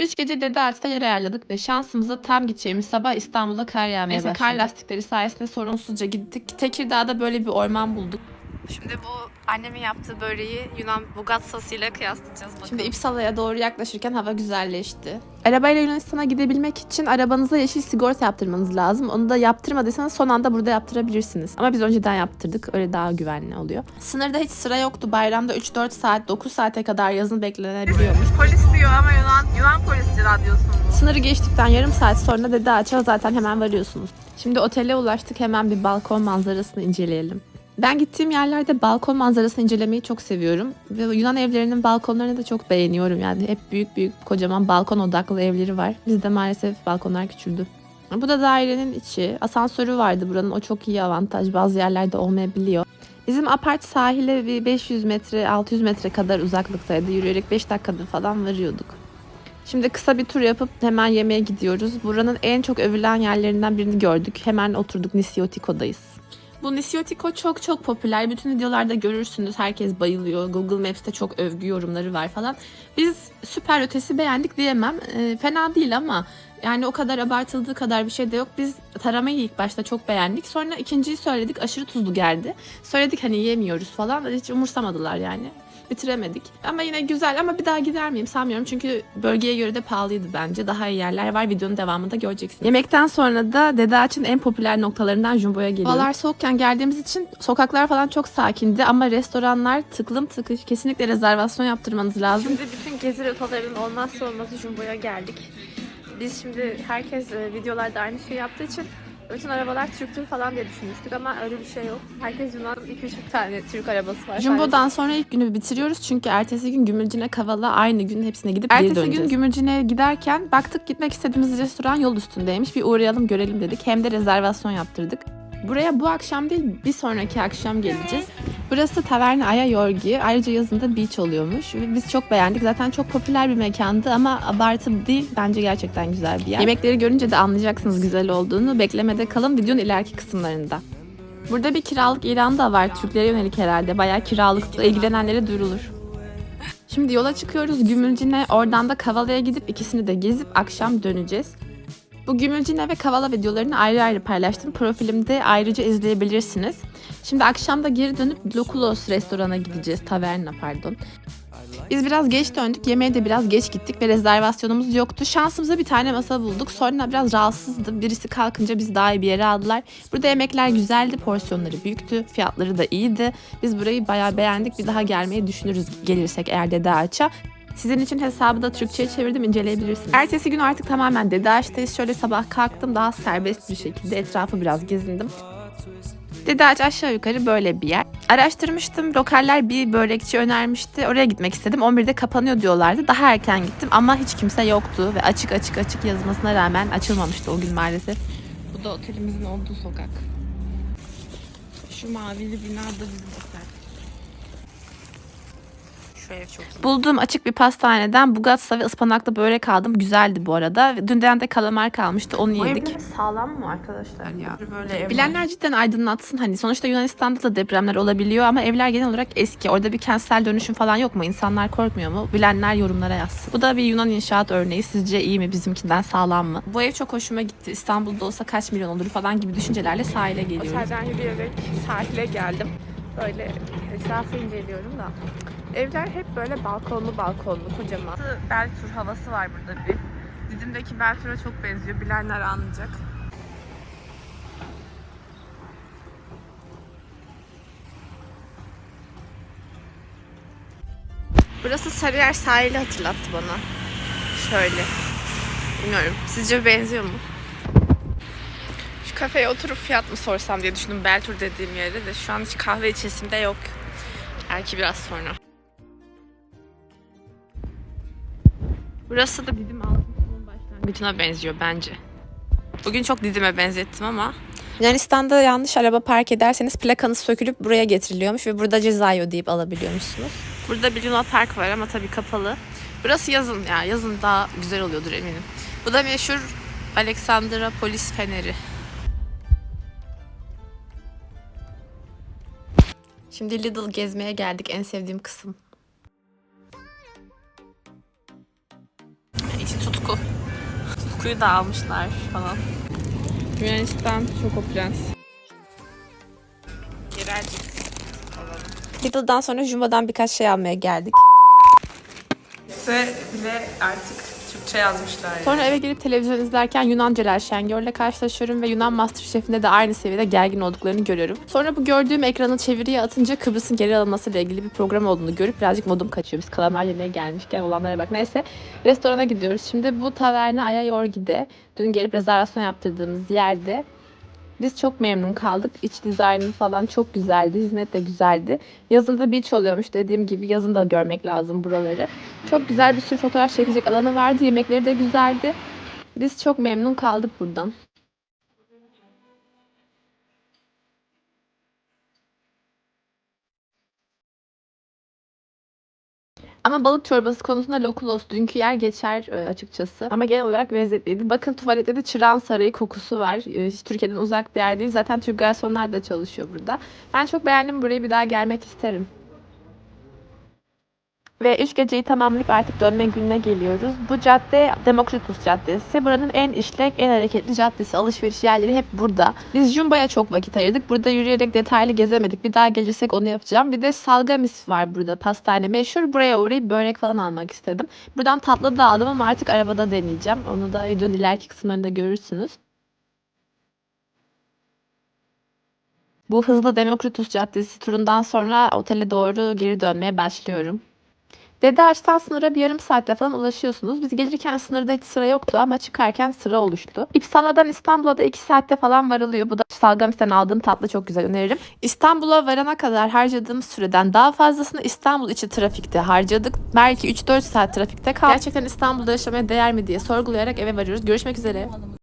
Üç gece Dede Ağaç'ta yer ayarladık ve şansımıza tam gideceğimiz sabah İstanbul'da kar yağmaya Neyse, başladı. kar lastikleri sayesinde sorunsuzca gittik. Tekirdağ'da böyle bir orman bulduk. Şimdi bu annemin yaptığı böreği Yunan bugat sosuyla kıyaslayacağız. Bakalım. Şimdi İpsala'ya doğru yaklaşırken hava güzelleşti. Arabayla Yunanistan'a gidebilmek için arabanıza yeşil sigorta yaptırmanız lazım. Onu da yaptırmadıysanız son anda burada yaptırabilirsiniz. Ama biz önceden yaptırdık. Öyle daha güvenli oluyor. Sınırda hiç sıra yoktu. Bayramda 3-4 saat, 9 saate kadar yazın beklenebiliyormuş. Polis diyor ama Yunan Yunan polisi radyosu bu. Sınırı geçtikten yarım saat sonra Dede Ağaç'a zaten hemen varıyorsunuz. Şimdi otele ulaştık. Hemen bir balkon manzarasını inceleyelim. Ben gittiğim yerlerde balkon manzarasını incelemeyi çok seviyorum. Ve Yunan evlerinin balkonlarını da çok beğeniyorum. Yani hep büyük büyük kocaman balkon odaklı evleri var. Bizde maalesef balkonlar küçüldü. Bu da dairenin içi. Asansörü vardı buranın. O çok iyi avantaj. Bazı yerlerde olmayabiliyor. Bizim apart sahile bir 500 metre, 600 metre kadar uzaklıktaydı. Yürüyerek 5 dakikada falan varıyorduk. Şimdi kısa bir tur yapıp hemen yemeğe gidiyoruz. Buranın en çok övülen yerlerinden birini gördük. Hemen oturduk Nisiotiko'dayız. Bu Nisiotiko çok çok popüler. Bütün videolarda görürsünüz. Herkes bayılıyor. Google Maps'te çok övgü yorumları var falan. Biz süper ötesi beğendik diyemem. Ee, fena değil ama yani o kadar abartıldığı kadar bir şey de yok. Biz taramayı ilk başta çok beğendik. Sonra ikinciyi söyledik. Aşırı tuzlu geldi. Söyledik hani yemiyoruz falan. Hiç umursamadılar yani. Bitiremedik. Ama yine güzel ama bir daha gider miyim sanmıyorum. Çünkü bölgeye göre de pahalıydı bence. Daha iyi yerler var. Videonun devamında göreceksiniz. Yemekten sonra da Dede Ağaç'ın en popüler noktalarından Jumbo'ya geliyoruz. Havalar soğukken geldiğimiz için sokaklar falan çok sakindi. Ama restoranlar tıklım tıkış. Kesinlikle rezervasyon yaptırmanız lazım. Şimdi bütün gezi rotalarının olmazsa olmazı Jumbo'ya geldik. Biz şimdi herkes e, videolarda aynı şeyi yaptığı için bütün arabalar Türktür falan diye düşünmüştük ama öyle bir şey yok. Herkes Yunan 2-3 tane Türk arabası var. Jumbo'dan sonra ilk günü bitiriyoruz çünkü ertesi gün Gümülcine Kavala aynı gün hepsine gidip geri döneceğiz. Ertesi gün Gümülcine'ye giderken baktık gitmek istediğimiz restoran yol üstündeymiş. Bir uğrayalım görelim dedik. Hem de rezervasyon yaptırdık. Buraya bu akşam değil bir sonraki akşam geleceğiz. Burası Taverna Aya Yorgi. Ayrıca yazında beach oluyormuş. Biz çok beğendik. Zaten çok popüler bir mekandı ama abartı değil. Bence gerçekten güzel bir yer. Yemekleri görünce de anlayacaksınız güzel olduğunu. Beklemede kalın videonun ileriki kısımlarında. Burada bir kiralık ilan da var. Türklere yönelik herhalde. Bayağı kiralıkta ilgilenenlere duyurulur. Şimdi yola çıkıyoruz Gümülcine. Oradan da Kavala'ya gidip ikisini de gezip akşam döneceğiz. Bu Gümülcine ve Kavala videolarını ayrı ayrı paylaştım. Profilimde ayrıca izleyebilirsiniz. Şimdi akşam da geri dönüp Lokulos restorana gideceğiz. Taverna pardon. Biz biraz geç döndük. Yemeğe de biraz geç gittik ve rezervasyonumuz yoktu. Şansımıza bir tane masa bulduk. Sonra biraz rahatsızdı. Birisi kalkınca biz daha iyi bir yere aldılar. Burada yemekler güzeldi. Porsiyonları büyüktü. Fiyatları da iyiydi. Biz burayı bayağı beğendik. Bir daha gelmeyi düşünürüz gelirsek eğer Dede Ağaç'a. Sizin için hesabı da Türkçe'ye çevirdim inceleyebilirsiniz. Ertesi gün artık tamamen Ağaç'tayız. Şöyle sabah kalktım daha serbest bir şekilde etrafı biraz gezindim. Ağaç aşağı yukarı böyle bir yer. Araştırmıştım. Lokaller bir börekçi önermişti. Oraya gitmek istedim. 11'de kapanıyor diyorlardı. Daha erken gittim ama hiç kimse yoktu. Ve açık açık açık yazmasına rağmen açılmamıştı o gün maalesef. Bu da otelimizin olduğu sokak. Şu mavili bina da bizim. Şu ev çok iyi. Bulduğum açık bir pastaneden bugatsa ve ıspanaklı börek aldım. Güzeldi bu arada. Dünden de kalamar kalmıştı. Onu yedik. sağlam mı arkadaşlar ya? Böyle Bilenler cidden aydınlatsın. Hani sonuçta Yunanistan'da da depremler olabiliyor ama evler genel olarak eski. Orada bir kentsel dönüşüm falan yok mu? İnsanlar korkmuyor mu? Bilenler yorumlara yazsın. Bu da bir Yunan inşaat örneği. Sizce iyi mi? Bizimkinden sağlam mı? Bu ev çok hoşuma gitti. İstanbul'da olsa kaç milyon olur falan gibi düşüncelerle sahile geliyoruz. Otelden yürüyerek sahile geldim. Böyle etrafı inceliyorum da. Evler hep böyle balkonlu balkonlu kocaman. Beltur havası var burada bir. Didim'deki Beltur'a çok benziyor. Bilenler anlayacak. Burası Sarıyer sahili hatırlattı bana. Şöyle. Bilmiyorum. Sizce benziyor mu? Kafeye oturup fiyat mı sorsam diye düşündüm Beltur dediğim yere de şu an hiç kahve içesim de yok. Belki biraz sonra. Burası da Didim Altınkol'un başlangıcına benziyor bence. Bugün çok Didim'e benzettim ama. Yunanistan'da yanlış araba park ederseniz plakanız sökülüp buraya getiriliyormuş ve burada ceza ödeyip alabiliyormuşsunuz. Burada bir Luna Park var ama tabii kapalı. Burası yazın ya yazın daha güzel oluyordur eminim. Bu da meşhur Alexandra Polis Feneri. Şimdi Lidl gezmeye geldik. En sevdiğim kısım. İçi tutku. Tutkuyu da almışlar falan. Yunanistan Choco Prens. Yerel cips Lidl'dan sonra Jumbo'dan birkaç şey almaya geldik. Ve bile artık Türkçe yazmışlar. Yani. Sonra eve gelip televizyon izlerken Yunan Celal Şengör'le karşılaşıyorum ve Yunan Masterchef'inde de aynı seviyede gergin olduklarını görüyorum. Sonra bu gördüğüm ekranı çeviriye atınca Kıbrıs'ın geri alınmasıyla ilgili bir program olduğunu görüp birazcık modum kaçıyor. Biz kalamar yemeğe gelmişken olanlara bak. Neyse restorana gidiyoruz. Şimdi bu taverna Aya Yorgi'de dün gelip rezervasyon yaptırdığımız yerde biz çok memnun kaldık. İç dizaynı falan çok güzeldi. Hizmet de güzeldi. Yazın da beach oluyormuş dediğim gibi. Yazın da görmek lazım buraları. Çok güzel bir sürü fotoğraf çekecek alanı vardı. Yemekleri de güzeldi. Biz çok memnun kaldık buradan. Ama balık çorbası konusunda Lokulos dünkü yer geçer e, açıkçası. Ama genel olarak lezzetliydi. Bakın tuvalette de Çırağan Sarayı kokusu var. E, Hiç Türkiye'den uzak bir yer değil. Zaten Türk garsonlar da çalışıyor burada. Ben çok beğendim burayı. Bir daha gelmek isterim. Ve üç geceyi tamamlayıp artık dönme gününe geliyoruz. Bu cadde Demokritos Caddesi. Buranın en işlek, en hareketli caddesi. Alışveriş yerleri hep burada. Biz Jumba'ya çok vakit ayırdık. Burada yürüyerek detaylı gezemedik. Bir daha gelirsek onu yapacağım. Bir de Salgamis var burada. Pastane meşhur. Buraya uğrayıp börek falan almak istedim. Buradan tatlı da aldım ama artık arabada deneyeceğim. Onu da videonun ileriki kısımlarında görürsünüz. Bu hızlı Demokritos Caddesi turundan sonra otele doğru geri dönmeye başlıyorum. Dede Ağaç'tan sınıra bir yarım saatte falan ulaşıyorsunuz. Biz gelirken sınırda hiç sıra yoktu ama çıkarken sıra oluştu. İpsala'dan İstanbul'a da 2 saatte falan varılıyor. Bu da Salgamis'ten aldığım tatlı çok güzel öneririm. İstanbul'a varana kadar harcadığım süreden daha fazlasını İstanbul içi trafikte harcadık. Belki 3-4 saat trafikte kaldık. Gerçekten İstanbul'da yaşamaya değer mi diye sorgulayarak eve varıyoruz. Görüşmek üzere.